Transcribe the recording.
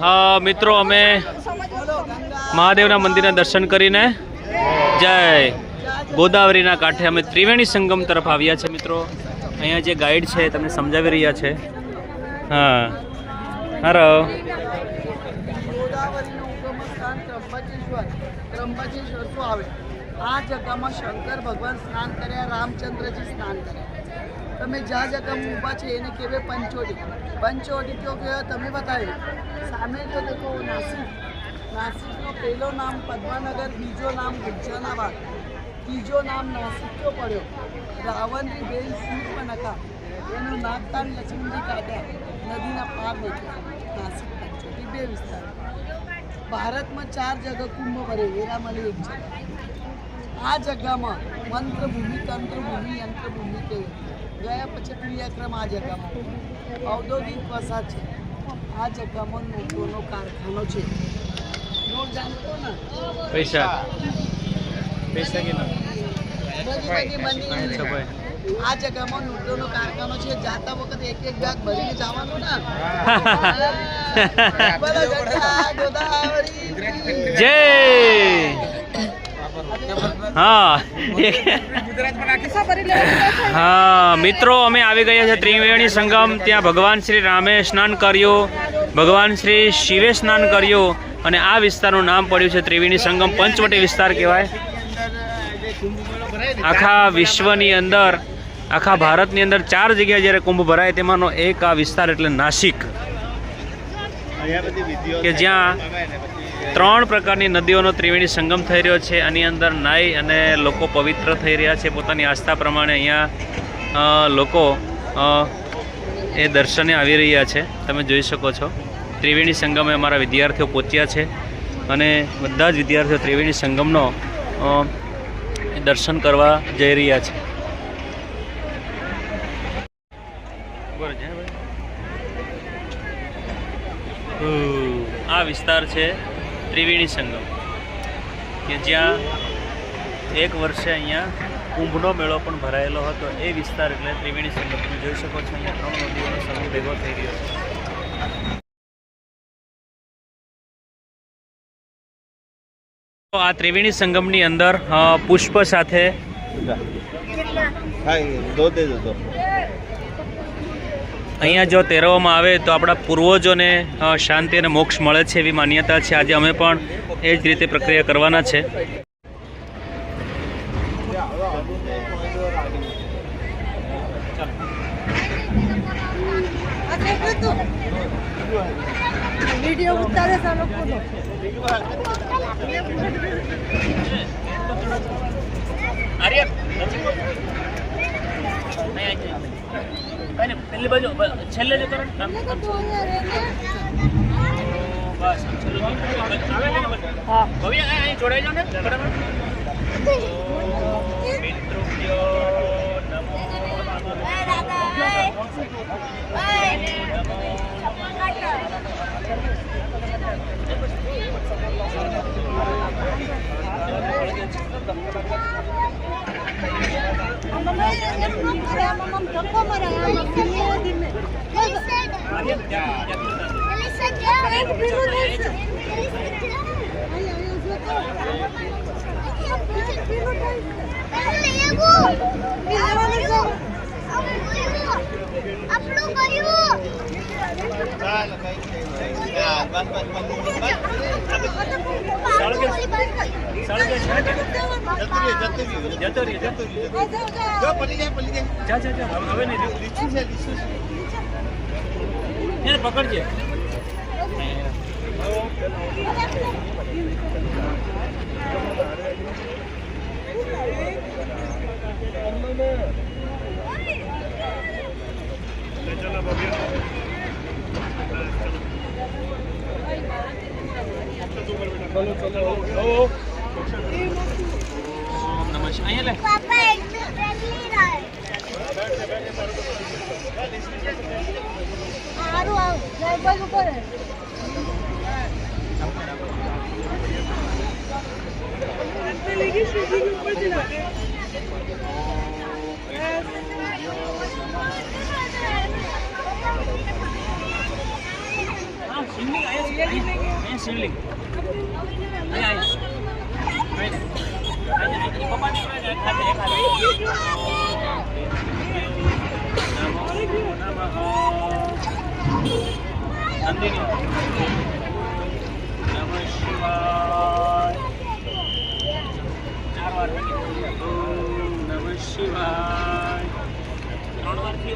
હા, મિત્રો, અમે મહાદેવના મંદિરના દર્શન કરીને જય ગોદાવરીના કાંઠે અમે ત્રિવેણી સંગમ તરફ આવ્યા છે, મિત્રો. અહીંયા જે ગાઈડ છે, તમને સમજાવી રહ્યા છે. હા. હારો. આ જગ્યામાં શંકર ભગવાન સ્નાન કર્યા, રામચંદ્રજી સ્નાન કર્યા. તમે જ્યાં જગ્યામાં ઊભા છે, એને કહેવાય પંચોટી. પંચોટી કયો કહેવાય તમે બતાવ્યું. સામે જો દેખો નાસિક. નાસિકનો પહેલો નામ પદ્માનગર, બીજો નામ ગુજરાનાબાદ. ત્રીજો નામ નાસિક કયો પડ્યો. રાવણની બેન શૂર્પનખા. એનું નાગતાન લક્ષ્મીજી કાઢ્યા. નદીના પાર નીકળ્યા નાસિક પંચોટી બે વિસ્તાર. ભારતમાં ચાર જગ્યા કુંભ ભરે વેરામલી એક છે આ જગ્યામાં મંત્રભૂમિ તંત્રભૂમિ તંત્ર ભૂમિ યંત્ર ભૂમિ કહેવાય ગયા પછી ક્રિયાક્રમ આ જગ્યામાં. ઔદ્યોગિક વસાહત છે. આ જગ્યામાં નોટોનો કારખાનો છે. નોટ જાણતો ને? પૈસા. પૈસા કે બધી બધી બની આ જગ્યામાં નોટોનો કારખાનો છે. જાતા વખતે એક એક બેગ ભરીને જવાનું ને? જય! હા. હા, મિત્રો, અમે આવી ગયા છે ત્રિવેણી સંગમ. ત્યાં ભગવાન શ્રી રામે સ્નાન કર્યું. ભગવાન શ્રી શિવે સ્નાન કર્યું. અને આ વિસ્તારનું નામ પડ્યું છે ત્રિવેણી સંગમ. પંચવટી વિસ્તાર કહેવાય. આખા વિશ્વની અંદર, આખા ભારતની અંદર ચાર જગ્યાએ જ્યારે કુંભ ભરાય, તેમાંનો એક આ વિસ્તાર એટલે નાસિક. કે જ્યાં ત્રણ પ્રકારની નદીઓનો ત્રિવેણી સંગમ થઈ રહ્યો છે. આની અંદર નાઈ અને લોકો પવિત્ર થઈ રહ્યા છે. પોતાની આસ્થા પ્રમાણે અહીંયા લોકો એ દર્શને આવી રહ્યા છે. તમે જોઈ શકો છો. ત્રિવેણી સંગમે અમારા વિદ્યાર્થીઓ પહોંચ્યા છે અને બધા જ વિદ્યાર્થીઓ ત્રિવેણી સંગમનો દર્શન કરવા જઈ રહ્યા છે. આ વિસ્તાર છે ત્રિવેણી સંગમ કે જ્યાં એક વર્ષે અહીંયા કુંભનો મેળો પણ ભરાયેલો હતો એ વિસ્તાર એટલે ત્રિવેણી સંગમ તમે જોઈ શકો છો અહીંયા ત્રણ નદીઓનો સમૂહ ભેગો થઈ રહ્યો છે આ ત્રિવેણી સંગમની અંદર પુષ્પ સાથે અહીંયા જો તેરવામાં આવે તો આપણા પૂર્વજોને શાંતિ અને મોક્ષ મળે છે એવી માન્યતા છે. આજે અમે પણ એ જ રીતે પ્રક્રિયા કરવાના છે. લોકોનો. પેલી બાજુ છેલ્લે જતો હા જોડાઈ જાવ ને બરાબર આપણું કયું ચાલ કઈ નહીં જતું રહ્યું જતો રહ્યું જો. પલી જાય પલી જાય જા જા. જા હવે નહીં. લીચું છે લીચું છે એને પકડજે ઓમ નમઃ શિવાય. અહીંયા લે પાપા એટલું પહેલી રહે સારું આવ જય બાજુ કરે આ શિવલિંગ અહીંયા અહીંયા શિવલિંગ અહીંયા અહીંયા પપ્પા નીકળે છે એક હાથે એક હાથે નમો નમઃ નંદિની નમઃ શિવાય ચાર વાર થઈ ઓમ નમઃ શિવાય ત્રણ વારથી